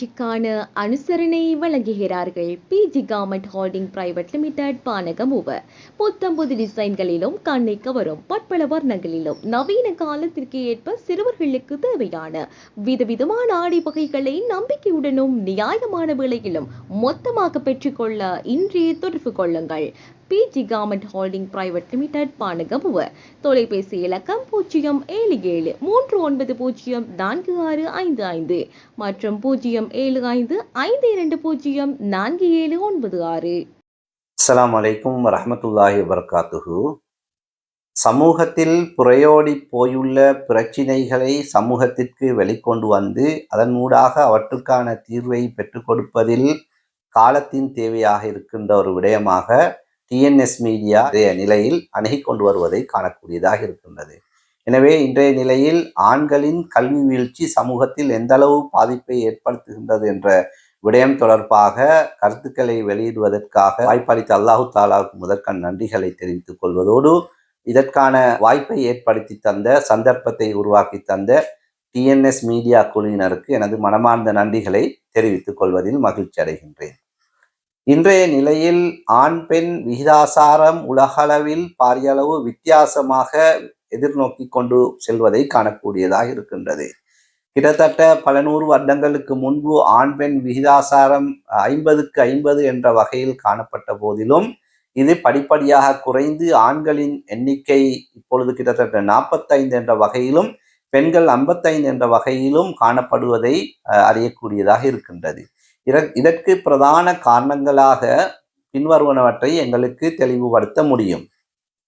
நிகழ்ச்சிக்கான அனுசரணை வழங்குகிறார்கள். PG garment holding private limited Panagamuwa புத்தம்புது டிசைன்களிலும் கண்ணை கவரும் பற்பல வர்ணங்களிலும் நவீன காலத்திற்கு ஏற்ப சிறுவர்களுக்கு தேவையான விதவிதமான ஆடை வகைகளை நம்பிக்கையுடனும் நியாயமான விலையிலும் மொத்தமாக பெற்றுக்கொள்ள இன்றைய தொடர்பு கொள்ளுங்கள். PG garment holding private limited Panagamuwa தொலைபேசி இலக்கம் பூஜ்ஜியம் ஏழு ஏழு மூன்று ஒன்பது பூஜ்ஜியம் நான்கு ஆறு ஐந்து ஐந்து மற்றும் பூஜ்ஜியம் ஏழு ஐந்து ஐந்து இரண்டு பூஜ்ஜியம் நான்கு ஏழு ஒன்பது ஆறு. அஸ்லாம் வலைக்கும் வரமத்துல்லாஹி வபரகாத்துஹு. சமூகத்தில் புறையோடி போயுள்ள பிரச்சினைகளை சமூகத்திற்கு வெளிக்கொண்டு வந்து அதன் ஊடாக அவற்றுக்கான தீர்வை பெற்றுக் கொடுப்பதில் காலத்தின் தேவையாக இருக்கின்ற ஒரு விடயமாக டிஎன்எஸ் மீடியா இன்றைய நிலையில் அணுகி கொண்டு வருவதை காணக்கூடியதாக இருக்கின்றது. எனவே இன்றைய நிலையில் ஆண்களின் கல்வி வீழ்ச்சி சமூகத்தில் எந்த அளவு பாதிப்பை ஏற்படுத்துகின்றது என்ற விடயம் தொடர்பாக கருத்துக்களை வெளியிடுவதற்காக வாய்ப்பளித்த அல்லாஹு தாலாவுக்கு முதற்கண் நன்றிகளை தெரிவித்துக் கொள்வதோடு இதற்கான வாய்ப்பை ஏற்படுத்தி தந்த சந்தர்ப்பத்தை உருவாக்கி தந்த டிஎன்எஸ் மீடியா குழுவினருக்கு எனது மனமார்ந்த நன்றிகளை தெரிவித்துக் கொள்வதில் மகிழ்ச்சி அடைகின்றேன். இன்றைய நிலையில் ஆண் பெண் விகிதாசாரம் உலகளவில் பாரியளவு வித்தியாசமாக எதிர்நோக்கி கொண்டு செல்வதை காணக்கூடியதாக இருக்கின்றது. கிட்டத்தட்ட பல நூறு வருடங்களுக்கு முன்பு ஆண் பெண் விகிதாசாரம் ஐம்பதுக்கு ஐம்பது என்ற வகையில் காணப்பட்ட போதிலும் இது படிப்படியாக குறைந்து ஆண்களின் எண்ணிக்கை இப்பொழுது கிட்டத்தட்ட நாற்பத்தைந்து என்ற வகையிலும் பெண்கள் ஐம்பத்தைந்து என்ற வகையிலும் காணப்படுவதை அறியக்கூடியதாக இருக்கின்றது. இதற்கு பிரதான காரணங்களாக பின்வருவனவற்றை எங்களுக்கு தெளிவுபடுத்த முடியும்.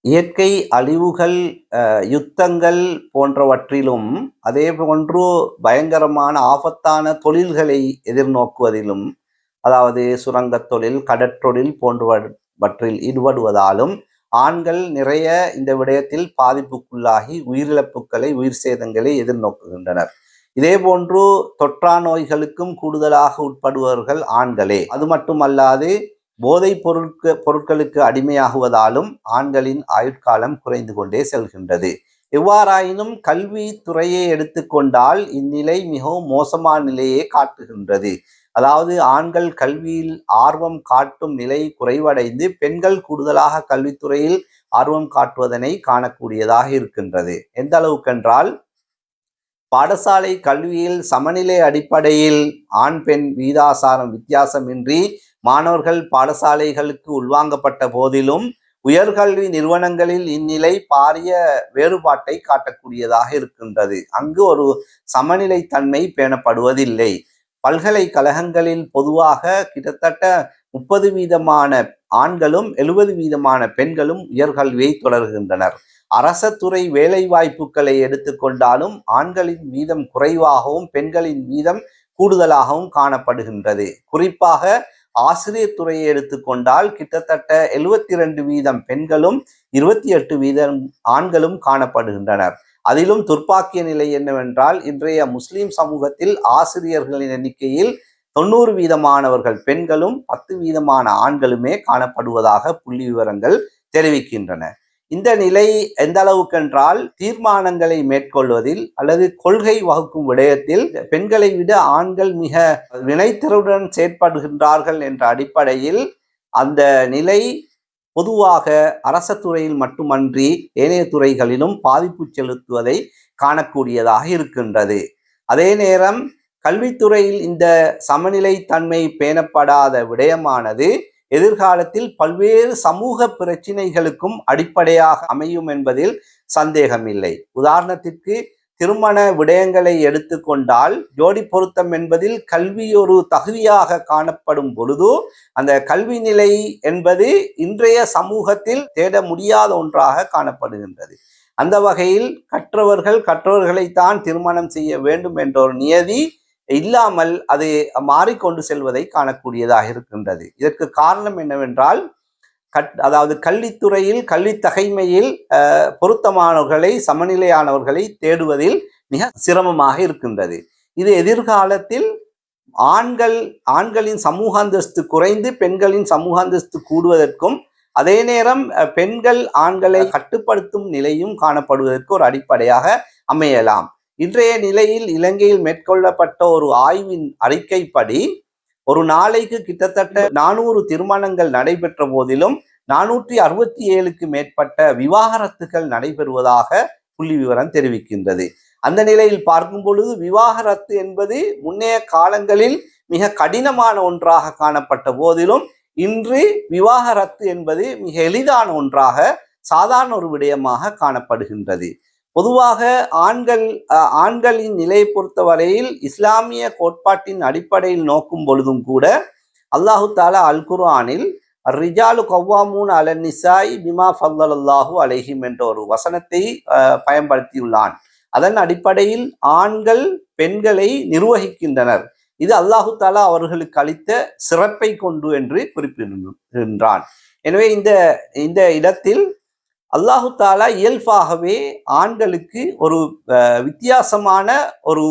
இயற்கை அழிவுகள் யுத்தங்கள் போன்றவற்றிலும் அதே போன்று பயங்கரமான ஆபத்தான தொழில்களை எதிர்நோக்குவதிலும் அதாவது சுரங்கத் தொழில் கடற்றொழில் போன்றவற்றில் ஈடுபடுவதாலும் ஆண்கள் நிறைய இந்த விடயத்தில் பாதிப்புக்குள்ளாகி உயிரிழப்புகளை உயிர் சேதங்களை எதிர்நோக்குகின்றனர். இதே போன்று தொற்றா நோய்களுக்கும் கூடுதலாக உட்படுபவர்கள் ஆண்களே. அது மட்டுமல்லாது போதைப் பொருட்க பொருட்களுக்கு அடிமையாகுவதாலும் ஆண்களின் ஆயுட்காலம் குறைந்து கொண்டே செல்கின்றது. எவ்வாறாயினும் கல்வி துறையை எடுத்துக்கொண்டால் இந்நிலை மிகவும் மோசமான நிலையை காட்டுகின்றது. அதாவது ஆண்கள் கல்வியில் ஆர்வம் காட்டும் நிலை குறைவடைந்து பெண்கள் கூடுதலாக கல்வித்துறையில் ஆர்வம் காட்டுவதனை காணக்கூடியதாக இருக்கின்றது. எந்த அளவுக்கென்றால் பாடசாலை கல்வியில் சமநிலை அடிப்படையில் ஆண் பெண் வீதாசாரம் வித்தியாசமின்றி மாணவர்கள் பாடசாலைகளுக்கு உள்வாங்கப்பட்ட போதிலும் உயர்கல்வி நிறுவனங்களில் இந்நிலை பாரிய வேறுபாட்டை காட்டக்கூடியதாக இருக்கின்றது. அங்கு ஒரு சமநிலை தன்மை பேணப்படுவதில்லை. பல்கலைக்கழகங்களில் பொதுவாக கிட்டத்தட்ட முப்பது வீதமான ஆண்களும் எழுபது வீதமான பெண்களும் உயர்கல்வியை தொடர்கின்றனர். அரசத்துறை துறை வேலை வாய்ப்புகளை எடுத்துக்கொண்டாலும் ஆண்களின் வீதம் குறைவாகவும் பெண்களின் வீதம் கூடுதலாகவும் காணப்படுகின்றது. குறிப்பாக ஆசிரியர் துறையை எடுத்துக்கொண்டால் கிட்டத்தட்ட எழுபத்தி ரெண்டு வீதம் பெண்களும் இருபத்தி எட்டு வீதம் ஆண்களும் காணப்படுகின்றனர். அதிலும் துர்ப்பாக்கிய நிலை என்னவென்றால் இன்றைய முஸ்லிம் சமூகத்தில் ஆசிரியர்களின் எண்ணிக்கையில் தொண்ணூறு வீதமானவர்கள் பெண்களும் பத்து வீதமான ஆண்களுமே காணப்படுவதாக புள்ளி விவரங்கள் தெரிவிக்கின்றன. இந்த நிலை எந்த அளவுக்கென்றால் தீர்மானங்களை மேற்கொள்வதில் அல்லது கொள்கை வகுக்கும் விடயத்தில் பெண்களை விட ஆண்கள் மிக வினைத்திறவுடன் செயற்படுகின்றார்கள் என்ற அடிப்படையில் அந்த நிலை பொதுவாக அரச துறையில் மட்டுமன்றி ஏனைய துறைகளிலும் பாதிப்பு செலுத்துவதை காணக்கூடியதாக இருக்கின்றது. அதே நேரம் கல்வித்துறையில் இந்த சமநிலை தன்மை பேணப்படாத விடயமானது எதிர்காலத்தில் பல்வேறு சமூக பிரச்சினைகளுக்கும் அடிப்படையாக அமையும் என்பதில் சந்தேகமில்லை. உதாரணத்திற்கு திருமண விடயங்களை எடுத்துக்கொண்டால் ஜோடி பொருத்தம் என்பதில் கல்வி ஒரு தகுதியாக காணப்படும் பொழுது அந்த கல்வி நிலை என்பது இன்றைய சமூகத்தில் தேட முடியாத ஒன்றாக காணப்படுகின்றது. அந்த வகையில் கற்றவர்கள் கற்றவர்களைத்தான் திருமணம் செய்ய வேண்டும் என்ற ஒரு நியதி இல்லாமல் அது மாறிக்கொண்டு செல்வதை காணக்கூடியதாக இருக்கின்றது. இதற்கு காரணம் என்னவென்றால் கட் அதாவது கல்வித்துறையில் கல்வி தகைமையில் பொருத்தமானவர்களை சமநிலையானவர்களை தேடுவதில் மிக சிரமமாக இருக்கின்றது. இது எதிர்காலத்தில் ஆண்கள் ஆண்களின் சமூக அந்தஸ்து குறைந்து பெண்களின் சமூக அந்தஸ்து கூடுவதற்கும் அதே நேரம் பெண்கள் ஆண்களை கட்டுப்படுத்தும் நிலையும் காணப்படுவதற்கு ஒரு அடிப்படையாக அமையலாம். இன்றைய நிலையில் இலங்கையில் மேற்கொள்ளப்பட்ட ஒரு ஆய்வின் அறிக்கைப்படி ஒரு நாளைக்கு கிட்டத்தட்ட நானூறு திருமணங்கள் நடைபெற்ற போதிலும் நானூற்றி அறுபத்தி ஏழுக்கு மேற்பட்ட விவாகரத்துகள் நடைபெறுவதாக புள்ளி விவரம் தெரிவிக்கின்றது. அந்த நிலையில் பார்க்கும் பொழுது விவாகரத்து என்பது முன்னைய காலங்களில் மிக கடினமான ஒன்றாக காணப்பட்ட போதிலும் இன்று விவாகரத்து என்பது மிக எளிதான ஒன்றாக சாதாரண ஒரு விடயமாக காணப்படுகின்றது. பொதுவாக ஆண்கள் ஆண்களின் நிலையை பொறுத்தவரையில் இஸ்லாமிய கோட்பாட்டின் அடிப்படையில் நோக்கும் பொழுதும் கூட அல்லாஹு தாலா அல் குர்ஆனில் ரிஜாலு கவ்வாமூன் அல நிசாய் பிமா ஃபல்லல்லாஹு அலைஹிம் என்ற ஒரு வசனத்தை பயன்படுத்தியுள்ளான். அதன் அடிப்படையில் ஆண்கள் பெண்களை நிர்வகிக்கின்றனர். இது அல்லாஹு தாலா அவர்களுக்கு அளித்த சிறப்பை கொண்டு என்று குறிப்பிடுகின்றான். எனவே இந்த இந்த இடத்தில் அல்லாஹு தாலா இயல்பாகவே ஆண்களுக்கு ஒரு வித்தியாசமான ஒரு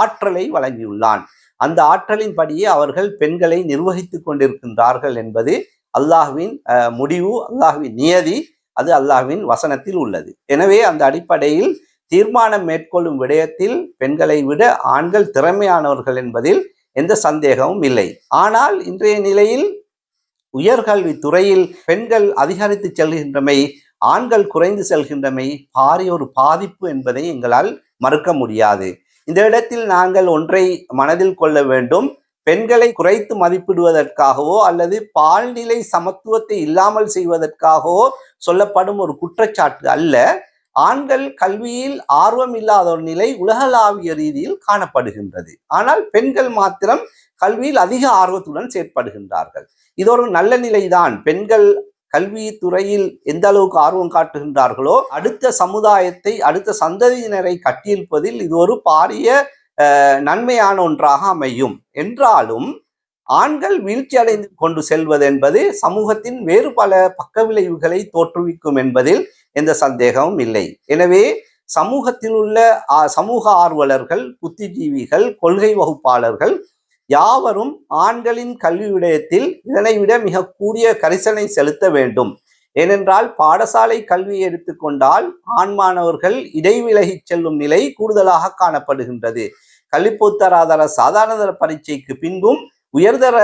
ஆற்றலை வழங்கியுள்ளான். அந்த ஆற்றலின்படியே அவர்கள் பெண்களை நிர்வகித்து கொண்டிருக்கின்றார்கள் என்பது அல்லாஹ்வின் முடிவு அல்லாஹ்வின் நியதி அது அல்லாஹ்வின் வசனத்தில் உள்ளது. எனவே அந்த அடிப்படையில் தீர்மானம் மேற்கொள்ளும் விடயத்தில் பெண்களை விட ஆண்கள் திறமையானவர்கள் என்பதில் எந்த சந்தேகமும் இல்லை. ஆனால் இன்றைய நிலையில் உயர்கல்வி துறையில் பெண்கள் அதிகரித்து செல்கின்றமை ஆண்கள் குறைந்து செல்கின்றமை பாரிய ஒரு பாதிப்பு என்பதை எங்களால் மறுக்க முடியாது. இந்த இடத்தில் நாங்கள் ஒன்றை மனதில் கொள்ள வேண்டும். பெண்களை குறைத்து மதிப்பிடுவதற்காகவோ அல்லது பால்நிலை சமத்துவத்தை இல்லாமல் செய்வதற்காகவோ சொல்லப்படும் ஒரு குற்றச்சாட்டு அல்ல. ஆண்கள் கல்வியில் ஆர்வம் இல்லாத ஒரு நிலை உலகளாவிய ரீதியில் காணப்படுகின்றது. ஆனால் பெண்கள் மாத்திரம் கல்வியில் அதிக ஆர்வத்துடன் செயற்படுகின்றார்கள். இது ஒரு நல்ல நிலைதான். பெண்கள் கல்வி துறையில் எந்த அளவுக்கு ஆர்வம் காட்டுகின்றார்களோ அடுத்த சமுதாயத்தை அடுத்த சந்ததியினரை கட்டியிருப்பதில் இது ஒரு பாரிய நன்மையான ஒன்றாக அமையும். என்றாலும் ஆண்கள் வீழ்ச்சி அடைந்து கொண்டு செல்வது என்பது சமூகத்தின் வேறு பல பக்க விளைவுகளை தோற்றுவிக்கும் என்பதில் எந்த சந்தேகமும் இல்லை. எனவே சமூகத்தில் உள்ள சமூக ஆர்வலர்கள் புத்திஜீவிகள் கொள்கை வகுப்பாளர்கள் யாவரும் ஆண்களின் கல்வி விடயத்தில் இதனை விட மிக கூடிய கரிசனை செலுத்த வேண்டும். ஏனென்றால் பாடசாலை கல்வியை எடுத்துக்கொண்டால் ஆண் மாணவர்கள் இடைவிலகிச் செல்லும் நிலை கூடுதலாக காணப்படுகின்றது. கல்விப்பொத்தராதர சாதாரணதர பரீட்சைக்கு பின்பும் உயர்தர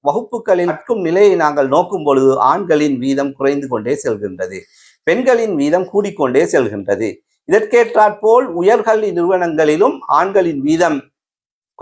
வகுப்புகளில் நிற்கும் நிலையை நாங்கள் நோக்கும் பொழுது ஆண்களின் வீதம் குறைந்து கொண்டே செல்கின்றது. பெண்களின் வீதம் கூடிக்கொண்டே செல்கின்றது. இதற்கேற்றாற்போல் உயர்கல்வி நிறுவனங்களிலும் ஆண்களின் வீதம்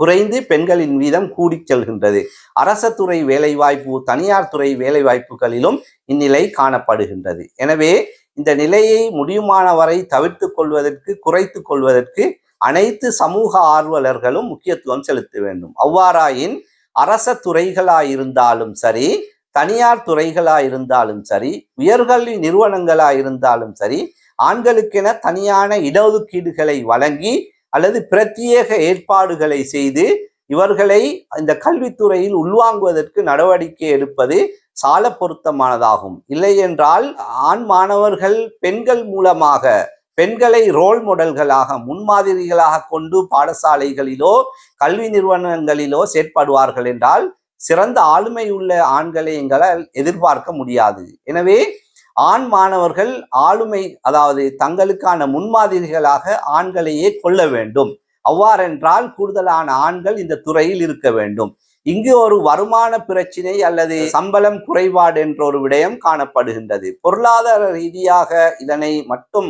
குறைந்து பெண்களின் வீதம் கூடி செல்கின்றது. அரச துறை வேலைவாய்ப்பு தனியார் துறை வேலைவாய்ப்புகளிலும் இந்நிலை காணப்படுகின்றது. எனவே இந்த நிலையை முடியுமான வரை தவிர்த்து கொள்வதற்கு குறைத்து கொள்வதற்கு அனைத்து சமூக ஆர்வலர்களும் முக்கியத்துவம் செலுத்த வேண்டும். அவ்வாறாயின் அரச துறைகளாயிருந்தாலும் சரி தனியார் துறைகளாயிருந்தாலும் சரி உயர்கல்வி நிறுவனங்களாயிருந்தாலும் சரி ஆண்களுக்கென தனியான இடஒதுக்கீடுகளை வழங்கி அல்லது பிரத்யேக ஏற்பாடுகளை செய்து இவர்களை இந்த கல்வித்துறையில் உள்வாங்குவதற்கு நடவடிக்கை எடுப்பது சால பொருத்தமானதாகும். இல்லை என்றால் ஆண் மாணவர்கள் பெண்கள் மூலமாக பெண்களை ரோல் மாடல்களாக முன்மாதிரிகளாக கொண்டு பாடசாலைகளிலோ கல்வி நிறுவனங்களிலோ செயற்படுவார்கள் என்றால் சிறந்த ஆளுமை உள்ள ஆண்களை எங்களால் எதிர்பார்க்க முடியாது. எனவே ஆண் மாணவர்கள் ஆளுமை அதாவது தங்களுக்கான முன்மாதிரிகளாக ஆண்களையே கொள்ள வேண்டும். அவ்வாறென்றால் கூடுதலான ஆண்கள் இந்த துறையில் இருக்க வேண்டும். இங்கு ஒரு வருமான பிரச்சினை அல்லது சம்பளம் குறைபாடு என்ற ஒரு விடயம் காணப்படுகின்றது. பொருளாதார ரீதியாக இதனை மட்டும்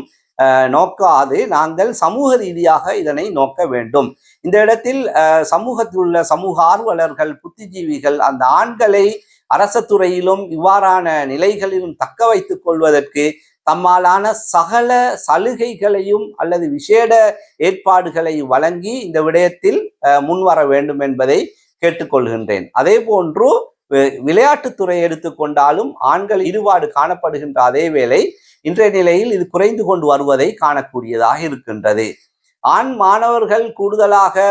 நோக்காது. நாங்கள் சமூக ரீதியாக இதனை நோக்க வேண்டும். இந்த இடத்தில் சமூகத்தில் உள்ள சமூக ஆர்வலர்கள் புத்திஜீவிகள் அந்த ஆண்களை அரச துறையிலும் இவ்வாறான நிலைகளிலும் தக்க வைத்துக் கொள்வதற்கு தம்மாலான சகல சலுகைகளையும் அல்லது விசேட ஏற்பாடுகளை வழங்கி இந்த விடயத்தில் முன்வர வேண்டும் என்பதை கேட்டுக்கொள்கின்றேன். அதே போன்று விளையாட்டுத்துறை எடுத்துக்கொண்டாலும் ஆண்கள் ஈடுபாடு காணப்படுகின்ற அதே வேளை இன்றைய நிலையில் இது குறைந்து கொண்டு வருவதை காணக்கூடியதாக இருக்கின்றது. ஆண் மாணவர்கள் கூடுதலாக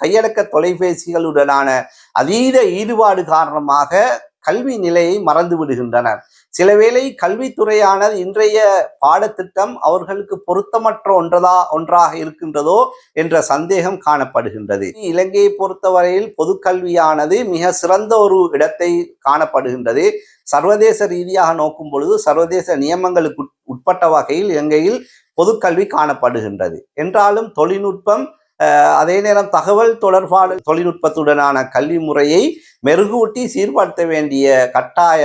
கையடக்க தொலைபேசிகளுடனான அதீத ஈடுபாடு காரணமாக கல்வி நிலையை மறந்து விடுகின்றனர். சிலவேளை கல்வித்துறையானது இன்றைய பாடத்திட்டம் அவர்களுக்கு பொருத்தமற்ற ஒன்றதா ஒன்றாக இருக்கின்றதோ என்ற சந்தேகம் காணப்படுகின்றது. இலங்கையை பொறுத்தவரையில் பொதுக்கல்வியானது மிக சிறந்த ஒரு இடத்தை காணப்படுகின்றது. சர்வதேச ரீதியாக நோக்கும் பொழுது சர்வதேச நியமங்களுக்கு உட்- உட்பட்ட வகையில் இலங்கையில் பொதுக்கல்வி காணப்படுகின்றது. என்றாலும் தொழில்நுட்பம் அதே நேரம் தகவல் தொடர்பாடல் தொழில்நுட்பத்துடனான கல்வி முறையை மெருகூட்டி சீர்படுத்த வேண்டிய கட்டாய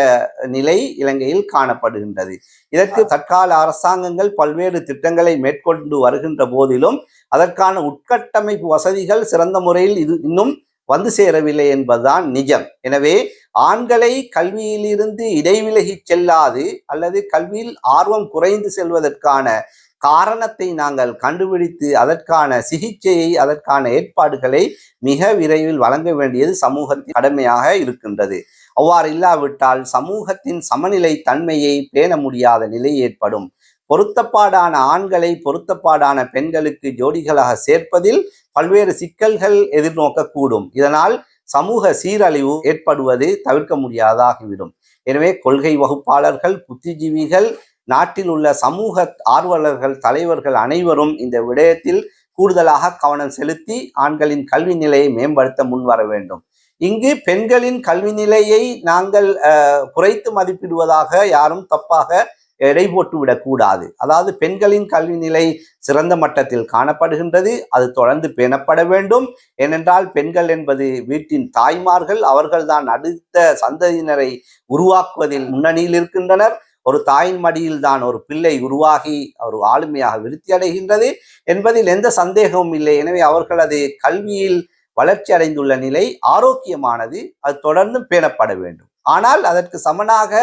நிலை இலங்கையில் காணப்படுகின்றது. இதற்கு தற்கால அரசாங்கங்கள் பல்வேறு திட்டங்களை மேற்கொண்டு வருகின்ற போதிலும் அதற்கான உட்கட்டமைப்பு வசதிகள் சிறந்த முறையில் இது இன்னும் வந்து சேரவில்லை என்பதுதான் நிஜம். எனவே ஆண்களை கல்வியிலிருந்து இடைவிலகிச் செல்லாது அல்லது கல்வியில் ஆர்வம் குறைந்து செல்வதற்கான காரணத்தை நாங்கள் கண்டுபிடித்து அதற்கான சிகிச்சையை அதற்கான ஏற்பாடுகளை மிக விரைவில் வழங்க வேண்டியது சமூகத்தின் கடமையாக இருக்கின்றது. அவ்வாறு இல்லாவிட்டால் சமூகத்தின் சமநிலை தன்மையை பேண முடியாத நிலை ஏற்படும். பொருத்தப்பாடான ஆண்களை பொருத்தப்பாடான பெண்களுக்கு ஜோடிகளாக சேர்ப்பதில் பல்வேறு சிக்கல்கள் எதிர்நோக்கக்கூடும். இதனால் சமூக சீரழிவு ஏற்படுவது தவிர்க்க முடியாதாகிவிடும். எனவே கொள்கை வகுப்பாளர்கள் புத்திஜீவிகள் நாட்டில் உள்ள சமூக ஆர்வலர்கள் தலைவர்கள் அனைவரும் இந்த விடயத்தில் கூடுதலாக கவனம் செலுத்தி ஆண்களின் கல்வி நிலையை மேம்படுத்த முன்வர வேண்டும். இங்கு பெண்களின் கல்வி நிலையை நாங்கள் குறைத்து மதிப்பிடுவதாக யாரும் தப்பாக எடை போட்டு விடக்கூடாது அதாவது பெண்களின் கல்வி நிலை சிறந்த மட்டத்தில் காணப்படுகின்றது அது தொடர்ந்து பேணப்பட வேண்டும். ஏனென்றால் பெண்கள் என்பது வீட்டின் தாய்மார்கள் அவர்கள்தான் அடுத்த சந்ததியினரை உருவாக்குவதில் முன்னணியில் இருக்கின்றனர். ஒரு தாயின் மடியில் தான் ஒரு பிள்ளை உருவாகி ஒரு ஆளுமையாக விருத்தி அடைகின்றது என்பதில் எந்த சந்தேகமும் இல்லை. எனவே அவர்களது கல்வியில் வளர்ச்சி அடைந்துள்ள நிலை ஆரோக்கியமானது அது தொடர்ந்து பேணப்பட வேண்டும். ஆனால் அதற்கு சமனாக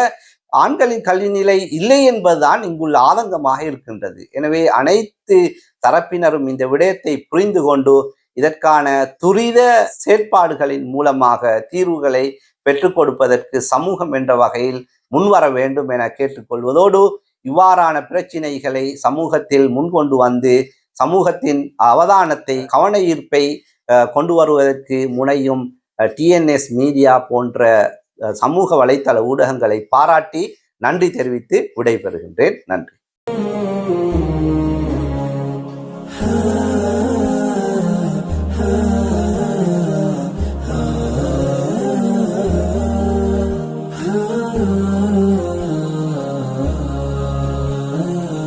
ஆண்களின் கல்வி நிலை இல்லை என்பதுதான் இங்குள்ள ஆதங்கமாக இருக்கின்றது. எனவே அனைத்து தரப்பினரும் இந்த விடயத்தை புரிந்து கொண்டு இதற்கான துரித செயற்பாடுகளின் மூலமாக தீர்வுகளை பெற்றுக் கொடுப்பதற்கு சமூகம் என்ற வகையில் முன்வர வேண்டும் என கேட்டுக்கொள்வதோடு இவ்வாறான பிரச்சினைகளை சமூகத்தில் முன்கொண்டு வந்து சமூகத்தின் அவதானத்தை கவன ஈர்ப்பை கொண்டு வருவதற்கு முனையும் டிஎன்எஸ் மீடியா போன்ற சமூக வலைத்தள ஊடகங்களை பாராட்டி நன்றி தெரிவித்து விடைபெறுகின்றேன். நன்றி.